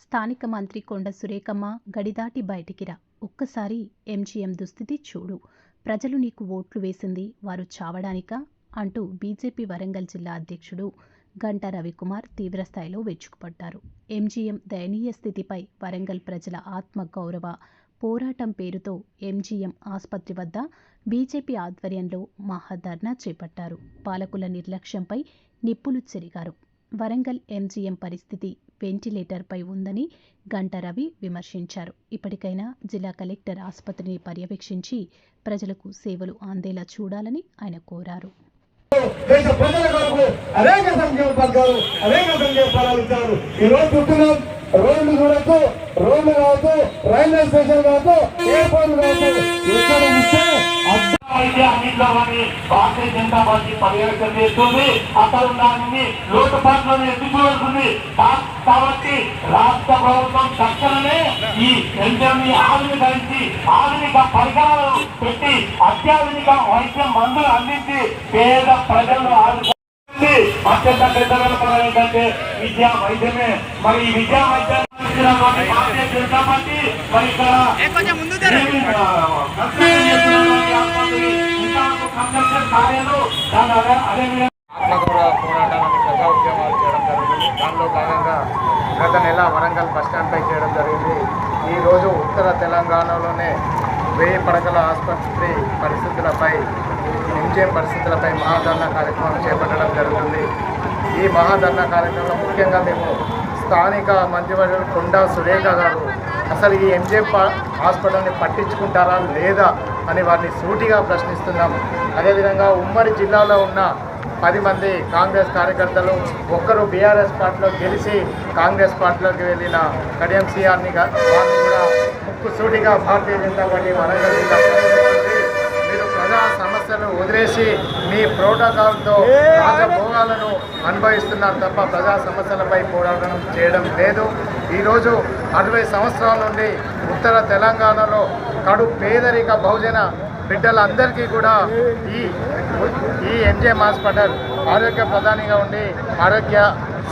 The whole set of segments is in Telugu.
స్థానిక మంత్రి కొండ సురేఖమ్మ గడిదాటి బయటికి రా. ఒక్కసారి ఎంజీఎం దుస్థితి చూడు. ప్రజలు నీకు ఓట్లు వేసింది వారు చావడానికా? అంటూ బీజేపీ వరంగల్ జిల్లా అధ్యక్షుడు గంటా రవికుమార్ తీవ్రస్థాయిలో వెచ్చుకుపడ్డారు ఎంజీఎం దయనీయ స్థితిపై వరంగల్ ప్రజల ఆత్మ గౌరవ పోరాటం పేరుతో ఎంజీఎం ఆసుపత్రి వద్ద బీజేపీ ఆధ్వర్యంలో మహాధర్నా చేపట్టారు. పాలకుల నిర్లక్ష్యంపై నిప్పులు చెరిగారు. వరంగల్ ఎంజీఎం పరిస్థితి వెంటిలేటర్పై ఉందని గంట రవి విమర్శించారు. ఇప్పటికైనా జిల్లా కలెక్టర్ ఆసుపత్రిని పర్యవేక్షించి ప్రజలకు సేవలు అందేలా చూడాలని ఆయన కోరారు. దేశ ప్రజల కొరకు అనేక సంక్షేమ పథకాలు అనేక సంక్షేమ ఫలాలు ఇచ్చారు. ఈ రోజు చూస్తున్నాం రోడ్లు చూడొచ్చు రోడ్లు కావచ్చు రైల్వే స్టేషన్ కావచ్చు ఎయిర్పోర్ట్ కావచ్చు ఎక్కడ అయితే అన్నింటిలో భారతీయ జనతా పార్టీ పర్యవేక్షణ చేస్తుంది అక్కడ ఉన్న లోటుపాట్లను ఎత్తుకోవాల్సింది కాబట్టి రాష్ట్ర ప్రభుత్వం తక్షణమే ఈ ని ఆధునీకరించి ఆధునిక పరికరాలను పెట్టి అత్యాధునిక వైద్యం మందులు అందించి పేద ప్రజలను ఆదుకోవాలి అత్యంత పెద్దల ఏంటంటే విద్యా వైద్యమే మరి ఈ విద్యా వైద్యాన్ని భారతీయ జనతా పార్టీ మరి ఇక్కడ బస్టాండ్పై చేయడం జరిగింది. ఈరోజు ఉత్తర తెలంగాణలోనే వెయ్యి పడకల ఆసుపత్రి పరిస్థితులపై ఎంజిఎం పరిస్థితులపై మహాధర్నా కార్యక్రమం చేపట్టడం జరుగుతుంది. ఈ మహాధర్నా కార్యక్రమంలో ముఖ్యంగా మేము స్థానిక మంత్రివర్యులు కొండా సురేఖ గారు అసలు ఈ ఎంజే హాస్పిటల్ని పట్టించుకుంటారా లేదా అని వారిని సూటిగా ప్రశ్నిస్తున్నాము. అదేవిధంగా ఉమ్మడి జిల్లాలో ఉన్న పది మంది కాంగ్రెస్ కార్యకర్తలు ఒక్కరు బీఆర్ఎస్ పార్టీలో గెలిచి కాంగ్రెస్ పార్టీలోకి వెళ్ళిన కడియం సిఆర్ని కూడా ముక్కు సూటిగా భారతీయ జనతా పార్టీ వరంగల్ జిల్లా మీరు ప్రజా సమస్యలను వదిలేసి మీ ప్రోటోకాల్తో రాజభోగాలను అనుభవిస్తున్నారు తప్ప ప్రజా సమస్యలపై పోరాటం చేయడం లేదు. ఈరోజు అరవై సంవత్సరాల నుండి ఉత్తర తెలంగాణలో కడు పేదరిక బహుజన బిడ్డలందరికీ కూడా ఈ ఈ ఎంజిఎం హాస్పిటల్ ఆరోగ్య ప్రధానిగా ఉండి ఆరోగ్య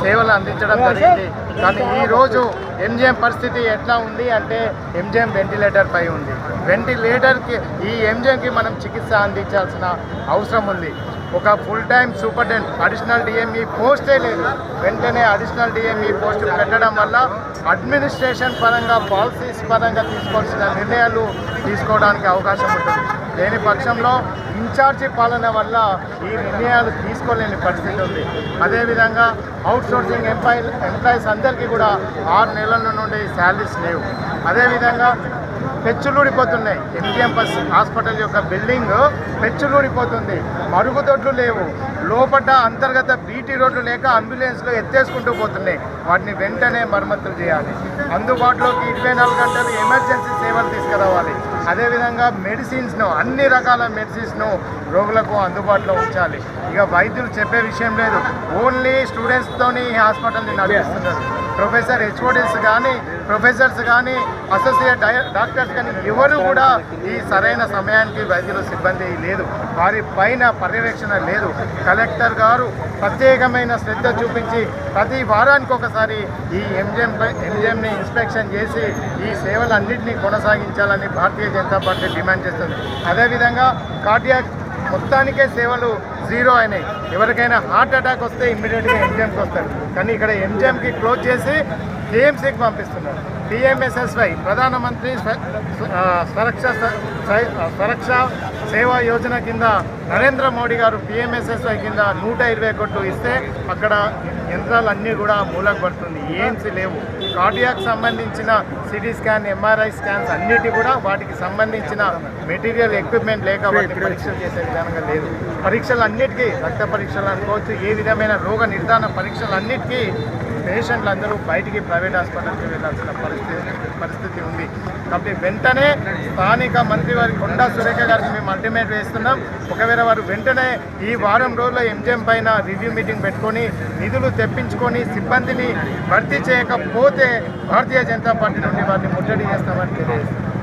సేవలు అందించడం జరిగింది. కానీ ఈరోజు ఎంజిఎం పరిస్థితి ఎట్లా ఉంది అంటే ఎంజిఎం వెంటిలేటర్ పై ఉంది. వెంటిలేటర్కి ఈ ఎంజిఎంకి మనం చికిత్స అందించాల్సిన అవసరం ఉంది. ఒక full time superintendent additional DME పోస్టే లేదు. వెంటనే అడిషనల్ డిఎంఈ పోస్ట్ పెట్టడం వల్ల అడ్మినిస్ట్రేషన్ పరంగా పాలసీస్ పరంగా తీసుకోవాల్సిన నిర్ణయాలు తీసుకోవడానికి అవకాశం ఉంటుంది. లేని పక్షంలో ఇన్ఛార్జి పాలన వల్ల ఈ నిర్ణయాలు తీసుకోలేని పరిస్థితి ఉంది. అదేవిధంగా అవుట్ సోర్సింగ్ ఎంప్లాయీ ఎంప్లాయీస్ అందరికీ కూడా ఆరు నెలల నుండి శాలరీస్ లేవు. అదేవిధంగా పెచ్చులూడిపోతున్నాయి. ఎంజిఎం హాస్పిటల్ యొక్క బిల్డింగ్ పెచ్చులూడిపోతుంది. మరుగుదొడ్లు లేవు. లోపల అంతర్గత బీటీ రోడ్లు లేక అంబులెన్స్లో ఎత్తేసుకుంటూ పోతున్నాయి. వాటిని వెంటనే మరమ్మతులు చేయాలి. అందుబాటులోకి ఇరవై నాలుగు గంటలు ఎమర్జెన్సీ సేవలు తీసుకురావాలి. అదేవిధంగా మెడిసిన్స్ను అన్ని రకాల మెడిసిన్స్ను రోగులకు అందుబాటులో ఉంచాలి. ఇక వైద్యులు చెప్పే విషయం లేదు. ఓన్లీ స్టూడెంట్స్తోని ఈ హాస్పిటల్ని నడిపిస్తున్నారు. ప్రొఫెసర్ హెచ్ఓడిస్ కానీ ప్రొఫెసర్స్ కానీ అసోసియేట్ డాక్టర్స్ కానీ ఎవరు కూడా ఈ సరైన సమయానికి వైద్యుల సిబ్బంది లేదు. వారి పైన పర్యవేక్షణ లేదు. కలెక్టర్ గారు ప్రత్యేకమైన శ్రద్ధ చూపించి ప్రతి వారానికి ఒకసారి ఈ ఎంజిఎం ఎంజిఎంని ఇన్స్పెక్షన్ చేసి ఈ సేవలన్నింటినీ కొనసాగించాలని భారతీయ జనతా పార్టీ డిమాండ్ చేస్తుంది. అదేవిధంగా కార్డియాక్ మొత్తానికే సేవలు జీరో అయినాయి. ఎవరికైనా హార్ట్ అటాక్ వస్తే ఇమ్మీడియట్గా ఎంజిఎంకి వస్తారు. కానీ ఇక్కడ ఎంజిఎంకి క్లోజ్ చేసి కేఎంసీకి పంపిస్తున్నారు. పిఎంఎస్ఎస్వై ప్రధానమంత్రి సురక్ష సురక్ష సేవా యోజన కింద నరేంద్ర మోడీ గారు పిఎంఎస్ఎస్వై కింద నూట ఇరవై కోట్లు ఇస్తే అక్కడ యంత్రాలన్నీ కూడా మూలకు పడుతుంది. ఏఎన్సీ లేవు. కార్డియాక్ సంబంధించిన సిటీ స్కాన్ ఎంఆర్ఐ స్కాన్స్ అన్నిటి కూడా వాటికి సంబంధించిన మెటీరియల్ ఎక్విప్మెంట్ లేక వాటిని పరీక్షలు చేసే విధానంగా లేదు. పరీక్షలు అన్నిటికీ రక్త పరీక్షలు అనుకోవచ్చు. ఏ విధమైన రోగ నిర్ధారణ పరీక్షలు అన్నిటికీ పేషెంట్లు అందరూ బయటికి ప్రైవేట్ హాస్పిటల్కి వెళ్ళాల్సిన పరిస్థితి పరిస్థితి ఉంది. కాబట్టి వెంటనే స్థానిక మంత్రి వారి కొండా సురేఖ గారికి మేము అల్టిమేట్ వేస్తున్నాం. ఒకవేళ వారు వెంటనే ఈ వారం రోజుల్లో ఎంజిఎం పైన రివ్యూ మీటింగ్ పెట్టుకొని నిధులు తెప్పించుకొని సిబ్బందిని భర్తీ చేయకపోతే భారతీయ జనతా పార్టీ నుండి వారిని ముట్టడి చేస్తామని తెలియజేస్తున్నాం.